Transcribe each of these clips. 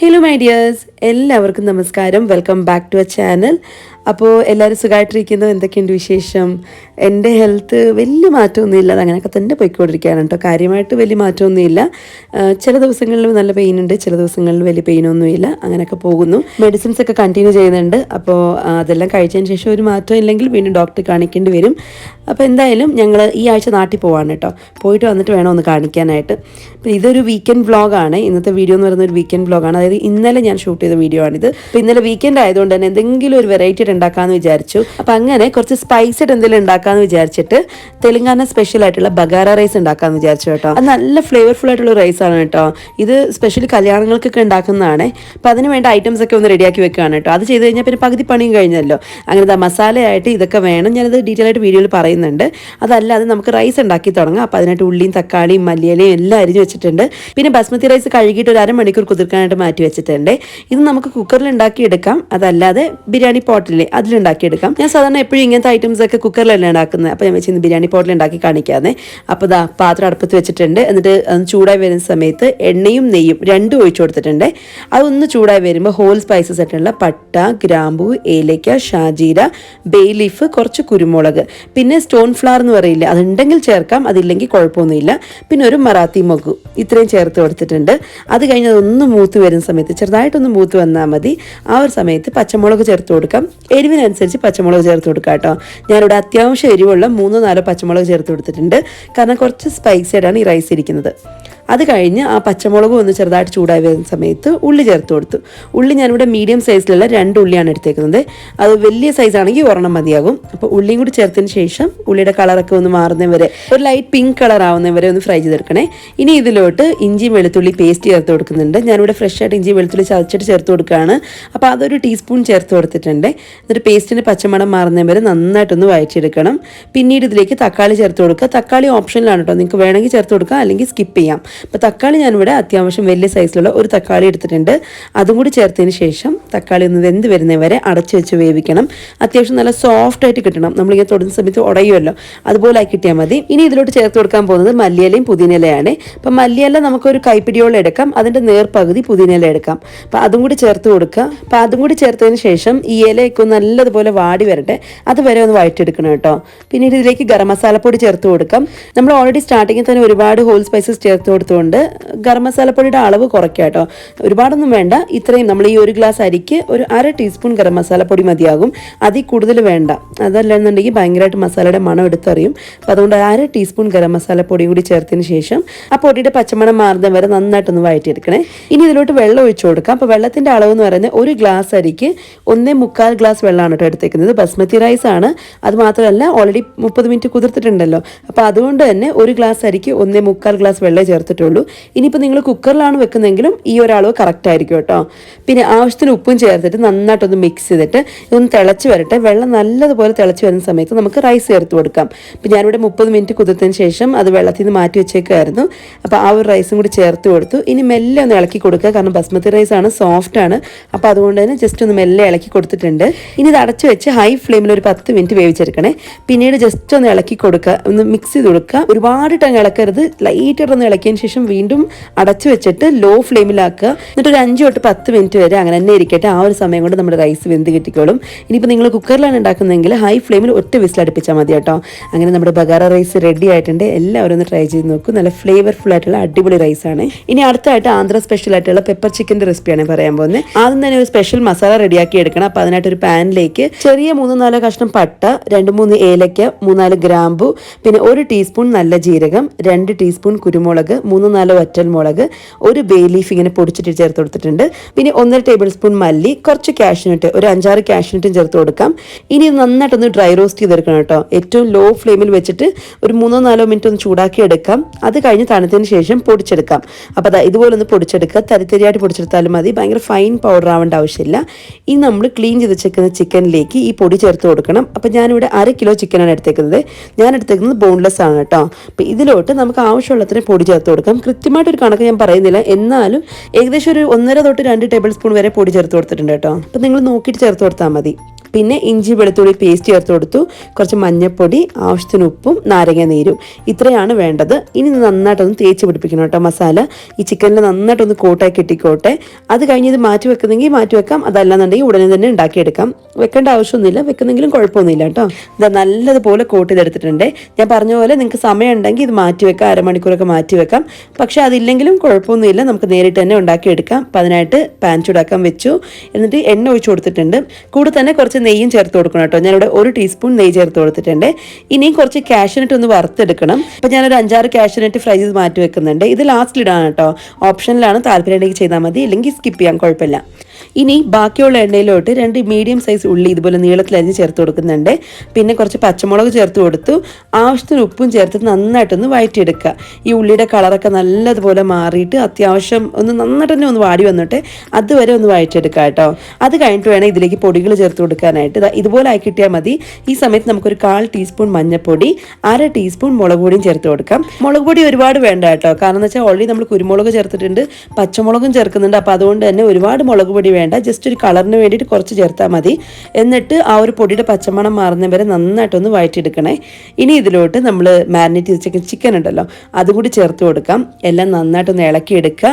Hello my dears എല്ലാവർക്കും നമസ്കാരം. Welcome back to a channel അപ്പോൾ എല്ലാവരും സുഖമായിട്ടിരിക്കുന്നു. എന്തൊക്കെയുണ്ട് വിശേഷം? എന്റെ ഹെൽത്ത് വലിയ മാറ്റമൊന്നുമില്ല. അങ്ങനെയൊക്കെ തന്നെ പോയിക്കൊണ്ടിരിക്കുകയാണ് കേട്ടോ. കാര്യമായിട്ട് വലിയ മാറ്റമൊന്നുമില്ല. ചില ദിവസങ്ങളിൽ നല്ല പെയിൻ ഉണ്ട്. ചില ദിവസങ്ങളിൽ വലിയ പെയിനൊന്നുമില്ല അങ്ങനെയൊക്കെ പോകുന്നു. മെഡിസിൻസ് ഒക്കെ കണ്ടിന്യൂ ചെയ്യുന്നുണ്ട്. അപ്പോൾ അതെല്ലാം കഴിച്ചതിന് ശേഷം ഒരു മാറ്റം ഇല്ലെങ്കിൽ വീണ്ടും ഡോക്ടറെ കാണിക്കേണ്ടി വരും. അപ്പോൾ എന്തായാലും ഞങ്ങൾ ഈ ആഴ്ച നാട്ടിൽ പോവാണ് കേട്ടോ. പോയിട്ട് വന്നിട്ട് വേണം ഒന്ന് കാണിക്കാനായിട്ട്. ഇതൊരു വീക്കെൻഡ് വ്ളോഗാണ് ഇന്നത്തെ വീഡിയോ എന്ന് പറയുന്ന ഒരു വീക്കെൻഡ് വ്ളോഗാണ് അതായത് ഇന്നലെ ഞാൻ ഷൂട്ട് ചെയ്ത വീഡിയോ ആണിത്. അപ്പോൾ ഇന്നലെ വീക്കെൻഡ് ആയതുകൊണ്ട് തന്നെ എന്തെങ്കിലും ഒരു വെറൈറ്റി ഉണ്ടാക്കാമെന്ന് വിചാരിച്ചു. അപ്പോൾ അങ്ങനെ കുറച്ച് സ്പൈസഡ് എന്തെങ്കിലും ഉണ്ടാക്കാമെന്ന് വിചാരിച്ചിട്ട് തെലുങ്കാന സ്പെഷ്യൽ ആയിട്ടുള്ള ബഗാര റൈസ് ഉണ്ടാക്കാമെന്ന് വിചാരിച്ചു കേട്ടോ. അത് നല്ല ഫ്ലേവർഫുൾ ആയിട്ടുള്ള റൈസ് ആണ് കേട്ടോ. ഇത് സ്പെഷ്യലി കല്യാണങ്ങൾക്കൊക്കെ ഉണ്ടാക്കുന്നതാണ്. അപ്പോൾ അതിന് വേണ്ട ഐറ്റംസ് ഒക്കെ ഒന്ന് റെഡിയാക്കി വെക്കുകയാണ് കേട്ടോ. അത് ചെയ്ത് കഴിഞ്ഞാൽ പിന്നെ പകുതി പണിയും കഴിഞ്ഞല്ലോ. അങ്ങനെ മസാലയായിട്ട് ഇതൊക്കെ വേണം. ഞാനത് ഡീറ്റെയിൽ ആയിട്ട് വീഡിയോയിൽ പറയുന്നുണ്ട്. അതല്ലാതെ നമുക്ക് റൈസ് ഉണ്ടാക്കി തുടങ്ങാം. അപ്പോൾ അതിനായിട്ട് ഉള്ളിയും തക്കാളിയും മല്ലിയിലയും എല്ലാം അരിഞ്ഞു വെച്ചിട്ടുണ്ട്. പിന്നെ ബസ്മതി റൈസ് കഴുകിയിട്ട് ഒരു അരമണിക്കൂർ കുതിർക്കാനായിട്ട് വെച്ചിട്ടുണ്ട്. ഇത് നമുക്ക് കുക്കറിൽ ഉണ്ടാക്കി എടുക്കാം അതല്ലാതെ ബിരിയാണി പോട്ടില്ലേ അതിലുണ്ടാക്കി എടുക്കാം ഞാൻ സാധാരണ എപ്പോഴും ഇങ്ങനത്തെ ഐറ്റംസ് ഒക്കെ കുക്കറിലല്ല ഉണ്ടാക്കുന്നത്. അപ്പോൾ ഞാൻ വെച്ചിരുന്നു ബിരിയാണി പോട്ടിൽ ഉണ്ടാക്കി കാണിക്കാതെ അപ്പോൾ ദാ പാത്രം അടുപ്പത്ത് വെച്ചിട്ടുണ്ട്. എന്നിട്ട് അത് ചൂടായി വരുന്ന സമയത്ത് എണ്ണയും നെയ്യും രണ്ടും ഒഴിച്ചു കൊടുത്തിട്ടുണ്ട്. അതൊന്ന് ചൂടായി വരുമ്പോൾ ഹോൾ സ്പൈസസ് ആയിട്ടുള്ള പട്ട ഗ്രാമ്പു ഏലയ്ക്ക ഷാജീര ബേ ലീഫ് കുറച്ച് കുരുമുളക്. പിന്നെ സ്റ്റോൺ ഫ്ലവർ എന്ന് പറയില്ല അതുണ്ടെങ്കിൽ ചേർക്കാം. അതില്ലെങ്കിൽ കുഴപ്പമൊന്നുമില്ല. പിന്നെ ഒരു മറാത്തി മൊഗു ഇത്രയും ചേർത്ത് കൊടുത്തിട്ടുണ്ട്. അത് കഴിഞ്ഞ് അതൊന്ന് മൂത്ത് വരുന്ന സമയത്ത് ചെറുതായിട്ടൊന്ന് മൂത്ത് വന്നാൽ മതി. ആ ഒരു സമയത്ത് പച്ചമുളക് ചേർത്ത് കൊടുക്കാം. എരിവിനനുസരിച്ച് പച്ചമുളക് ചേർത്ത് കൊടുക്കാം കേട്ടോ. ഞാനിവിടെ അത്യാവശ്യം എരിവുള്ള മൂന്നോ നാലോ പച്ചമുളക് ചേർത്ത് കൊടുത്തിട്ടുണ്ട്. കാരണം കുറച്ച് സ്പൈസി സ്പൈസിയായിട്ടാണ് ഈ റൈസ് ഇരിക്കുന്നത്. അത് കഴിഞ്ഞ് ആ പച്ചമുളകും ഒന്ന് ചെറുതായിട്ട് ചൂടായി വരുന്ന സമയത്ത് ഉള്ളി ചേർത്ത് കൊടുത്തു. ഉള്ളി ഞാനിവിടെ മീഡിയം സൈസിലുള്ള രണ്ട് ഉള്ളിയാണ് എടുത്തേക്കുന്നത്. അത് വലിയ സൈസ് ആണെങ്കിൽ ഒരെണ്ണം മതിയാകും. അപ്പോൾ ഉള്ളിയും കൂടി ചേർത്തതിന് ശേഷം ഉള്ളിയുടെ കളറൊക്കെ ഒന്ന് മാറുന്ന വരെ ഒരു ലൈറ്റ് പിങ്ക് കളർ ആവുന്ന വരെ ഒന്ന് ഫ്രൈ ചെയ്തെടുക്കണേ. ഇനി ഇതിലോട്ട് ഇഞ്ചി വെളുത്തുള്ളി പേസ്റ്റ് ചേർത്ത് കൊടുക്കുന്നുണ്ട്. ഞാനിവിടെ ഫ്രഷ് ആയിട്ട് ഇഞ്ചി വെളുത്തുള്ളി ചതച്ചിട്ട് ചേർത്ത് കൊടുക്കുകയാണ്. അപ്പോൾ അതൊരു ടീസ്പൂൺ ചേർത്ത് കൊടുത്തിട്ടുണ്ട്. എന്നിട്ട് പേസ്റ്റിന്റെ പച്ചമണം മാറുന്ന വരെ നന്നായിട്ടൊന്ന് വായിച്ചെടുക്കണം പിന്നീട് ഇതിലേക്ക് തക്കാളി ചേർത്ത് കൊടുക്കുക. തക്കാളി ഓപ്ഷനിലാണ് കേട്ടോ. നിങ്ങൾക്ക് വേണമെങ്കിൽ ചേർത്ത് കൊടുക്കുക അല്ലെങ്കിൽ സ്കിപ്പ് ചെയ്യാം. അപ്പോൾ തക്കാളി ഞാനിവിടെ അത്യാവശ്യം വലിയ സൈസിലുള്ള ഒരു തക്കാളി എടുത്തിട്ടുണ്ട്. അതും കൂടി ചേർത്തതിന് ശേഷം തക്കാളി ഒന്ന് വെന്ത് വരുന്നത് വരെ അടച്ചു വെച്ച് വേവിക്കണം. അത്യാവശ്യം നല്ല സോഫ്റ്റ് ആയിട്ട് കിട്ടണം. നമ്മളിങ്ങനെ തൊടുന്ന സമയത്ത് ഉടയുമല്ലോ. അതുപോലെ ആക്കി കിട്ടിയാൽ മതി. ഇനി ഇതിലോട്ട് ചേർത്ത് കൊടുക്കാൻ പോകുന്നത് മല്ലിയലയും പുതിനയിലയാണ്. അപ്പം മല്ലിയില നമുക്കൊരു കൈപ്പിടിയോളം എടുക്കാം. അതിന്റെ നേർപകുതി പുതിനയില എടുക്കാം. അപ്പം അതും കൂടി ചേർത്ത് കൊടുക്കുക. അപ്പം അതും കൂടി ചേർത്തതിന് ശേഷം ഈ ഇലയൊക്കെ നല്ലതുപോലെ വാടി വരട്ടെ. അതുവരെ ഒന്ന് വഴറ്റെടുക്കണം കേട്ടോ. പിന്നീട് ഇതിലേക്ക് ഗരം മസാലപ്പൊടി ചേർത്ത് കൊടുക്കാം. നമ്മൾ ഓൾറെഡി സ്റ്റാർട്ടിങ്ങിൽ തന്നെ ഒരുപാട് ഹോൾ സ്പൈസസ് ചേർത്ത് കൊടുത്തുകൊണ്ട് ഗരം മസാലപ്പൊടിയുടെ അളവ് കുറയ്ക്കാം കേട്ടോ. ഒരുപാടൊന്നും വേണ്ട. ഇത്രയും നമ്മൾ ഈ ഒരു ഗ്ലാസ് അരിക്ക് ഒരു അര ടീസ്പൂൺ ഗരം മസാലപ്പൊടി മതിയാകും. അതിൽ കൂടുതൽ വേണ്ട. അതല്ലെന്നുണ്ടെങ്കിൽ ഭയങ്കരമായിട്ട് മസാലയുടെ മണം എടുത്തറിയും. അപ്പോൾ അതുകൊണ്ട് അര ടീസ്പൂൺ ഗരം മസാലപ്പൊടിയും കൂടി ചേർത്തതിന് ശേഷം ആ പൊടിയുടെ പച്ചമണം മാറുന്ന വരെ നന്നായിട്ടൊന്ന് വഴറ്റിയെടുക്കണേ. ഇനി ഇതിലോട്ട് വെള്ളം ഒഴിച്ചു കൊടുക്കാം. അപ്പോൾ വെള്ളത്തിന്റെ അളവ് എന്ന് പറയുന്നത് ഒരു ഗ്ലാസ് അരിക്ക് ഒന്നേ മുക്കാൽ ഗ്ലാസ് വെള്ളമാണ് കേട്ടോ എടുത്തേക്കുന്നത്. ബസ്മതി റൈസ് ആണ്. അത് മാത്രമല്ല ഓൾറെഡി മുപ്പത് മിനിറ്റ് കുതിർത്തിട്ടുണ്ടല്ലോ. അപ്പോൾ അതുകൊണ്ട് തന്നെ ഒരു ഗ്ലാസ് അരിക്ക് ഒന്നേ മുക്കാൽ ഗ്ലാസ് വെള്ളമേ ചേർത്തിട്ടുള്ളൂ ഇനിയിപ്പോൾ നിങ്ങൾ കുക്കറിലാണ് വെക്കുന്നതെങ്കിലും ഈ ഒരളവ് കറക്റ്റ് ആയിരിക്കും കേട്ടോ. പിന്നെ ആവശ്യത്തിന് ഉപ്പും ചേർത്തിട്ട് നന്നായിട്ടൊന്ന് മിക്സ് ചെയ്തിട്ട് ഇതൊന്ന് തിളച്ച് വരട്ടെ. വെള്ളം നല്ലതുപോലെ തിളച്ച് വരുന്ന സമയത്ത് നമുക്ക് റൈസ് ചേർത്ത് കൊടുക്കാം. അപ്പോൾ ഞാനിവിടെ മുപ്പത് മിനിറ്റ് കുതിർത്തതിന് ശേഷം അത് വെള്ളത്തിൽ നിന്ന് മാറ്റി വെച്ചേക്കായിരുന്നു അപ്പോൾ ആ ഒരു റൈസും കൂടി ചേർത്ത് കൊടുത്തു. ഇനി മെല്ലെ ഒന്ന് ഇളക്കി കൊടുക്കുക. കാരണം ബസ്മതി റൈസ് ആണ് സോഫ്റ്റ് ആണ്. അപ്പോൾ അതുകൊണ്ട് തന്നെ ജസ്റ്റ് ഒന്ന് മെല്ലെ ഇളക്കി കൊടുത്തിട്ടുണ്ട്. ഇനി ഇത് അടച്ചു വെച്ച് ഹൈ ഫ്ലെയിമിൽ ഒരു പത്ത് മിനിറ്റ് വേവിച്ചെടുക്കണേ. പിന്നീട് ജസ്റ്റ് ഒന്ന് ഇളക്കി കൊടുക്കുക. ഒന്ന് മിക്സ് ചെയ്ത് കൊടുക്കുക. ഒരുപാട് ടൈം ഇളക്കരുത്. ലൈറ്റായിട്ട് ഒന്ന് ഇളക്കിയതിന് ശേഷം വീണ്ടും അടച്ചു വെച്ചിട്ട് ലോ ഫ്ലെയിമിലാക്കുക. എന്നിട്ട് ഒരു അഞ്ച് തൊട്ട് പത്ത് മിനിറ്റ് വരെ അങ്ങനെ തന്നെ ഇരിക്കട്ടെ. ആ ഒരു സമയം കൊണ്ട് നമ്മുടെ റൈസ് വെന്ത് കിട്ടിക്കോളും. ഇനിയിപ്പോൾ നിങ്ങൾ കുക്കറിലാണ് ഉണ്ടാക്കുന്നതെങ്കിൽ ഹൈ ഫ്ലെയിമിൽ ഒറ്റ വിസിൽ അടുപ്പിച്ചാൽ മതി കേട്ടോ. അങ്ങനെ നമ്മുടെ ബഗാറ റൈസ് റെഡി ആയിട്ടുണ്ട്. എല്ലാവരും ഒന്ന് ട്രൈ ചെയ്ത് നോക്കൂ. നല്ല ഫ്ലേവർഫുൾ ആയിട്ടുള്ള അടിപൊളി റൈസ് ആണ്. ഇനി അടുത്തായിട്ട് ആന്ധ്ര സ്പെഷ്യൽ ആയിട്ടുള്ള പെപ്പർ ചിക്കന്റെ റെസിപ്പിയാണ് പറയാൻ പോകുന്നത്. ആദ്യം തന്നെ ഒരു സ്പെഷ്യൽ മസാല റെഡിയാക്കി എടുക്കണം. അപ്പോൾ അതിനായിട്ട് ഒരു പാനിലേക്ക് ചെറിയ മൂന്ന് നാല് കഷ്ണം പട്ട രണ്ട് മൂന്ന് ഏലയ്ക്ക മൂന്നാൽ ഗ്രാമ്പു പിന്നെ ഒരു ടീസ്പൂൺ നല്ല ജീരകം രണ്ട് ടീസ്പൂൺ കുരുമുളക് മൂന്ന് നാല് വറ്റൽമുളക് ഒരു ബേ ലീഫ് ഇങ്ങനെ പൊടിച്ചിട്ട് ചേർത്ത് കൊടുത്തിട്ടുണ്ട്. പിന്നെ ഒന്നര ടേബിൾ സ്പൂൺ മല്ലി കുറച്ച് കാഷ്യൂനട്ട് ഒരു അഞ്ചാറ് കാഷ്യൂനട്ടും ചേർത്ത് കൊടുക്കാം. ഇനി ഇത് നന്നായിട്ടൊന്ന് ഡ്രൈ റോസ്റ്റ് ചെയ്തെടുക്കണം കേട്ടോ. ഏറ്റവും ലോ ഫ്ലെയിമിൽ വെച്ചിട്ട് ഒരു മൂന്നോ നാലോ മിനിറ്റ് ഒന്ന് ചൂടാക്കി എടുക്കാം. അത് കഴിഞ്ഞ് തണുത്തതിന് ശേഷം പൊടിച്ചെടുക്കാം. അപ്പോൾ അതാ ഇതുപോലെ ഒന്ന് പൊടിച്ചെടുക്കുക. തരിത്തരിയായിട്ട് പൊടിച്ചെടുത്താലും മതി. ഭയങ്കര ഫൈൻ പൗഡർ ആവേണ്ട ആവശ്യമില്ല. ഇനി നമ്മൾ ക്ലീൻ ചെയ്ത് വെച്ചേക്കുന്ന ചിക്കനിലേക്ക് ഈ പൊടി ചേർത്ത് കൊടുക്കണം. അപ്പോൾ ഞാനിവിടെ അര കിലോ ചിക്കനാണ് എടുത്തേക്കുന്നത്. ഞാൻ എടുത്തേക്കുന്നത് ബോൺലെസ് ആണ് കേട്ടോ. അപ്പോൾ ഇതിലോട്ട് നമുക്ക് ആവശ്യമുള്ളത്ര പൊടി ചേർത്ത് കൊടുക്കാം. കൃത്യമായിട്ടൊരു കണക്ക് ഞാൻ പറയുന്നില്ല. എന്നാലും ഏകദേശം ഒരു ഒന്നര തൊട്ട് രണ്ട് ടേബിൾ സ്പൂൺ വരെ പൊടി ചേർത്ത് കൊടുത്തിട്ടുണ്ട് കേട്ടോ. അപ്പം നിങ്ങൾ നോക്കിയിട്ട് ചേർത്ത് കൊടുത്താൽ മതി. പിന്നെ ഇഞ്ചി വെളുത്തുള്ളി പേസ്റ്റ് ചേർത്ത് കൊടുത്തു. കുറച്ച് മഞ്ഞൾപ്പൊടി ആവശ്യത്തിന് ഉപ്പും നാരങ്ങ നീരും. ഇത്രയാണ് വേണ്ടത്. ഇനി നന്നായിട്ടൊന്ന് തേച്ച് പിടിപ്പിക്കണം കേട്ടോ മസാല. ഈ ചിക്കനിൽ നന്നായിട്ടൊന്ന് കോട്ടായി കിട്ടിക്കോട്ടെ. അത് കഴിഞ്ഞ് ഇത് മാറ്റി വെക്കുന്നെങ്കിൽ മാറ്റി വെക്കാം. അതല്ലാന്നുണ്ടെങ്കിൽ ഉടനെ തന്നെ ഉണ്ടാക്കിയെടുക്കാം. വെക്കേണ്ട ആവശ്യമൊന്നുമില്ല. വെക്കുന്നെങ്കിലും കുഴപ്പമൊന്നുമില്ല കേട്ടോ. ഇത് നല്ലതുപോലെ കോട്ട് ചെയ്തെടുത്തിട്ടുണ്ട്. ഞാൻ പറഞ്ഞ പോലെ നിങ്ങൾക്ക് സമയം ഉണ്ടെങ്കിൽ ഇത് മാറ്റി വെക്കാം. അരമണിക്കൂറൊക്കെ മാറ്റി വെക്കാം. പക്ഷേ അതില്ലെങ്കിലും കുഴപ്പമൊന്നുമില്ല. നമുക്ക് നേരിട്ട് തന്നെ ഉണ്ടാക്കിയെടുക്കാം. അപ്പം അതിനായിട്ട് പാൻ ചൂടാക്കാൻ വെച്ചു. എന്നിട്ട് എണ്ണ ഒഴിച്ചു കൊടുത്തിട്ടുണ്ട്. കൂടെ തന്നെ കുറച്ച് നെയ്യും ചേർത്ത് കൊടുക്കണം കേട്ടോ. ഞാനിവിടെ ഒരു ടീസ്പൂൺ നെയ്യ് ചേർത്ത് കൊടുത്തിട്ടുണ്ട്. ഇനിയും കുറച്ച് കാഷ്യനട്ട് ഒന്ന് വറുത്തെടുക്കണം. അപ്പം ഞാനൊരു അഞ്ചാറ് കാഷ്യനട്ട് ഫ്രൈ ചെയ്ത് മാറ്റി വെക്കുന്നുണ്ട്. ഇത് ലാസ്റ്റിൽ ഇടാണ് കേട്ടോ. ഓപ്ഷനിലാണ് താല്പര്യം ഉണ്ടെങ്കിൽ ചെയ്താൽ മതി. ഇല്ലെങ്കിൽ സ്കിപ്പ് ചെയ്യാൻ കുഴപ്പമില്ല. ഇനി ബാക്കിയുള്ള എണ്ണയിലോട്ട് രണ്ട് മീഡിയം സൈസ് ഉള്ളി ഇതുപോലെ നീളത്തിലരിഞ്ഞ് ചേർത്ത് കൊടുക്കുന്നുണ്ട്. പിന്നെ കുറച്ച് പച്ചമുളക് ചേർത്ത് കൊടുത്തു. ആവശ്യത്തിന് ഉപ്പും ചേർത്ത് നന്നായിട്ടൊന്ന് വഴറ്റിയെടുക്കുക ഈ ഉള്ളിയുടെ കളറൊക്കെ നല്ലതുപോലെ മാറിയിട്ട് അത്യാവശ്യം ഒന്ന് നന്നായിട്ട് തന്നെ ഒന്ന് വാടി വന്നിട്ട് അതുവരെ ഒന്ന് വഴറ്റിയെടുക്കുക കേട്ടോ. അത് കഴിഞ്ഞിട്ട് വേണം ഇതിലേക്ക് പൊടികൾ ചേർത്ത് കൊടുക്കാനായിട്ട്. ഇതുപോലെ ആയി കിട്ടിയാൽ മതി. ഈ സമയത്ത് നമുക്കൊരു കാൽ ടീസ്പൂൺ മഞ്ഞൾപ്പൊടി അര ടീസ്പൂൺ മുളക് പൊടിയും ചേർത്ത് കൊടുക്കാം. മുളക് പൊടി ഒരുപാട് വേണ്ട കേട്ടോ. കാരണം എന്ന് വെച്ചാൽ ഓൾറെഡി നമ്മൾ കുരുമുളക് ചേർത്തിട്ടുണ്ട് പച്ചമുളകും ചേർക്കുന്നുണ്ട്. അപ്പോൾ അതുകൊണ്ട് തന്നെ ഒരുപാട് മുളക് പൊടി വേണ്ട. ജസ്റ്റ് ഒരു കളറിന് വേണ്ടിയിട്ട് കുറച്ച് ചേർത്താൽ മതി. എന്നിട്ട് ആ ഒരു പൊടിയുടെ പച്ചമണം മാറുന്ന വരെ നന്നായിട്ടൊന്ന് വഴറ്റിയെടുക്കണേ. ഇനി ഇതിലോട്ട് നമ്മൾ മാരിനേറ്റ് ചെയ്ത് ചിക്കൻ ചിക്കൻ ഉണ്ടല്ലോ അതും കൂടി ചേർത്ത് കൊടുക്കാം. എല്ലാം നന്നായിട്ടൊന്ന് ഇളക്കിയെടുക്കുക.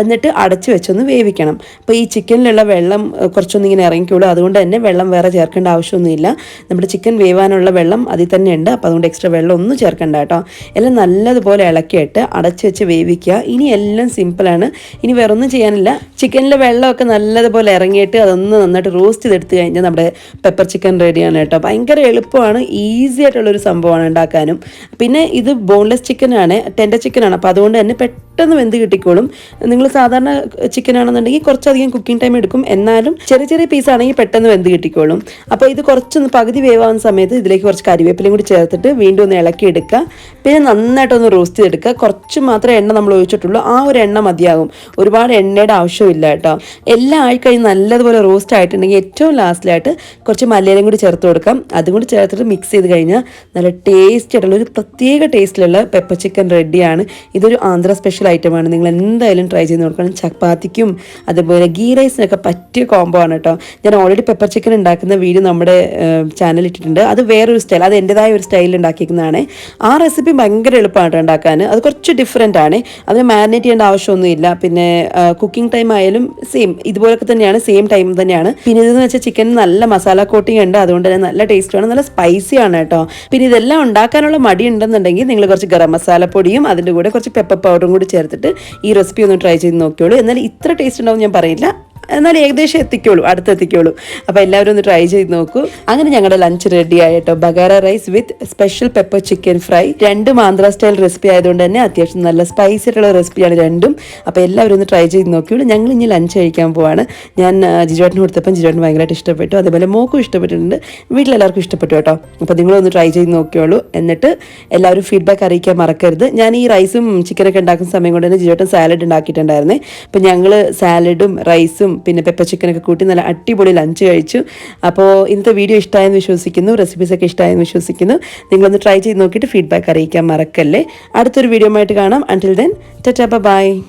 എന്നിട്ട് അടച്ച് വെച്ചൊന്ന് വേവിക്കണം. അപ്പോൾ ഈ ചിക്കനിലുള്ള വെള്ളം കുറച്ചൊന്നും ഇങ്ങനെ ഇറങ്ങിക്കോളൂ. അതുകൊണ്ട് തന്നെ വെള്ളം വേറെ ചേർക്കേണ്ട ആവശ്യമൊന്നുമില്ല. നമ്മുടെ ചിക്കൻ വേവാനുള്ള വെള്ളം അതിൽ തന്നെ ഉണ്ട്. അപ്പോൾ അതുകൊണ്ട് എക്സ്ട്രാ വെള്ളം ഒന്നും ചേർക്കണ്ട കേട്ടോ. എല്ലാം നല്ലതുപോലെ ഇളക്കിയിട്ട് അടച്ചു വെച്ച് വേവിക്കുക. ഇനി എല്ലാം സിമ്പിളാണ് ഇനി വേറൊന്നും ചെയ്യാനില്ല. ചിക്കനിലെ വെള്ളമൊക്കെ നല്ലതുപോലെ ഇറങ്ങിയിട്ട് അതൊന്ന് നന്നായിട്ട് റോസ്റ്റ് ചെയ്തെടുത്ത് കഴിഞ്ഞാൽ നമ്മുടെ പെപ്പർ ചിക്കൻ റെഡിയാണ് കേട്ടോ. ഭയങ്കര എളുപ്പമാണ് ഈസി ആയിട്ടുള്ളൊരു സംഭവമാണ് ഉണ്ടാക്കാനും. പിന്നെ ഇത് ബോൺലെസ് ചിക്കനാണ് ടെൻഡർ ചിക്കനാണ് അപ്പോൾ അതുകൊണ്ട് തന്നെ പെട്ടെന്ന് വെന്ത് കിട്ടിക്കോളും. നിങ്ങൾ സാധാരണ ചിക്കൻ ആണെന്നുണ്ടെങ്കിൽ കുറച്ചധികം കുക്കിംഗ് ടൈം എടുക്കും. എന്നാലും ചെറിയ ചെറിയ പീസ് ആണെങ്കിൽ പെട്ടെന്ന് വെന്ത് കിട്ടിക്കോളും. അപ്പോൾ ഇത് കുറച്ചൊന്ന് പകുതി വേവാകുന്ന സമയത്ത് ഇതിലേക്ക് കുറച്ച് കരിവേപ്പിലയും കൂടി ചേർത്തിട്ട് വീണ്ടും ഒന്ന് ഇളക്കി എടുക്കുക. പിന്നെ നന്നായിട്ടൊന്ന് റോസ്റ്റ് ചെയ്തെടുക്കുക. കുറച്ച് മാത്രമേ എണ്ണ നമ്മൾ ഒഴിച്ചിട്ടുള്ളൂ. ആ ഒരു എണ്ണ മതിയാകും. ഒരുപാട് എണ്ണയുടെ ആവശ്യമില്ല കേട്ടോ. എല്ലാം ആയിക്കഴിഞ്ഞ് നല്ലതുപോലെ റോസ്റ്റ് ആയിട്ടുണ്ടെങ്കിൽ ഏറ്റവും ലാസ്റ്റിലായിട്ട് കുറച്ച് മല്ലിയിലും കൂടി ചേർത്ത് കൊടുക്കാം. അതും കൂടി ചേർത്തിട്ട് മിക്സ് ചെയ്ത് കഴിഞ്ഞാൽ നല്ല ടേസ്റ്റ് ആയിട്ടുള്ള ഒരു പ്രത്യേക ടേസ്റ്റിലുള്ള പെപ്പർ ചിക്കൻ റെഡിയാണ് ഇതൊരു ആന്ധ്ര സ്പെഷ്യൽ ഐറ്റമാണ് നിങ്ങൾ എന്തായാലും ട്രൈ ചെയ്ത് നോക്കണം. ചപ്പാത്തിക്കും അതുപോലെ ഗീ റൈസിനൊക്കെ പറ്റിയ കോംബോ ആണ് കേട്ടോ ഞാൻ ഓൾറെഡി പെപ്പർ ചിക്കൻ ഉണ്ടാക്കുന്ന വീഡിയോ നമ്മുടെ ചാനൽ ഇട്ടിട്ടുണ്ട്. അത് വേറൊരു സ്റ്റൈൽ അത് എന്റെതായ ഒരു സ്റ്റൈലിൽ ഉണ്ടാക്കിയിരിക്കുന്നതാണ് ആ റെസിപ്പി ഭയങ്കര എളുപ്പമാണ് ഉണ്ടാക്കാൻ അത് കുറച്ച് ഡിഫറെന്റ് ആണ്. അതിന് മാരിനേറ്റ് ചെയ്യേണ്ട ആവശ്യമൊന്നുമില്ല. പിന്നെ കുക്കിംഗ് ടൈം ആയാലും സെയിം ഇതുപോലൊക്കെ തന്നെയാണ് സെയിം ടൈം തന്നെയാണ്. പിന്നെ ഇതെന്ന് വെച്ചാൽ ചിക്കൻ നല്ല മസാല കോട്ടിങ് ഉണ്ട് അതുകൊണ്ട് തന്നെ നല്ല ടേസ്റ്റാണ് നല്ല സ്പൈസി ആണ് കേട്ടോ. പിന്നെ ഇതെല്ലാം ഉണ്ടാക്കാനുള്ള മടി ഉണ്ടെന്നുണ്ടെങ്കിൽ നിങ്ങൾ കുറച്ച് ഗരം മസാല പൊടിയും അതിന്റെ കൂടെ കുറച്ച് പെപ്പർ പൗഡറും കൂടി ചേർത്തിട്ട് ഈ റെസിപ്പി ഒന്ന് ട്രൈ ചെയ്ത് നോക്കിയോളൂ എന്നാൽ ഇത്ര ടേസ്റ്റ് ഉണ്ടാവും ഞാൻ പറയില്ല. എന്നാൽ ഏകദേശം എത്തിക്കോളൂ അടുത്തെത്തിക്കോളൂ. അപ്പോൾ എല്ലാവരും ഒന്ന് ട്രൈ ചെയ്ത് നോക്കൂ. അങ്ങനെ ഞങ്ങളുടെ ലഞ്ച് റെഡി ആയിട്ടോ. Bagara rice with special pepper chicken fry രണ്ട് മാന്ത്ര സ്റ്റൈൽ റെസിപ്പി ആയതുകൊണ്ട് തന്നെ അത്യാവശ്യം നല്ല സ്പൈസി ആയിട്ടുള്ള റെസിപ്പിയാണ് രണ്ടും. അപ്പോൾ എല്ലാവരും ഒന്ന് ട്രൈ ചെയ്ത് നോക്കിയുള്ളൂ ഞങ്ങൾ ഇനി ലഞ്ച് കഴിക്കാൻ പോവാണ്. ഞാൻ ജിജോട്ടിന് കൊടുത്തപ്പം ജിജോട്ടിന് ഭയങ്കരമായിട്ട് ഇഷ്ടപ്പെട്ടു. അതേപോലെ മോക്കും ഇഷ്ടപ്പെട്ടിട്ടുണ്ട്. വീട്ടിലെല്ലാവർക്കും ഇഷ്ടപ്പെട്ടു കേട്ടോ. അപ്പോൾ നിങ്ങളൊന്ന് ട്രൈ ചെയ്ത് നോക്കിയോളൂ. എന്നിട്ട് എല്ലാവരും ഫീഡ്ബാക്ക് അറിയിക്കാൻ മറക്കരുത്. ഞാൻ ഈ റൈസും ചിക്കനൊക്കെ ഉണ്ടാക്കുന്ന സമയം കൊണ്ട് തന്നെ ജിജോട്ടൻ സാലഡ് ഉണ്ടാക്കിയിട്ടുണ്ടായിരുന്നേ. അപ്പോൾ ഞങ്ങൾ സാലഡും റൈസും പിന്നെ പെപ്പർ ചിക്കനൊക്കെ കൂട്ടി നല്ല അടിപൊളി ലഞ്ച് കഴിച്ചു. അപ്പോൾ ഇന്നത്തെ വീഡിയോ ഇഷ്ടമായെന്ന് വിശ്വസിക്കുന്നു റെസിപ്പീസൊക്കെ ഇഷ്ടമായെന്ന് വിശ്വസിക്കുന്നു. നിങ്ങളൊന്ന് ട്രൈ ചെയ്ത് നോക്കിയിട്ട് ഫീഡ്ബാക്ക് അറിയിക്കാൻ മറക്കല്ലേ. അടുത്തൊരു വീഡിയോ ആയിട്ട് കാണാം. Until then tata bye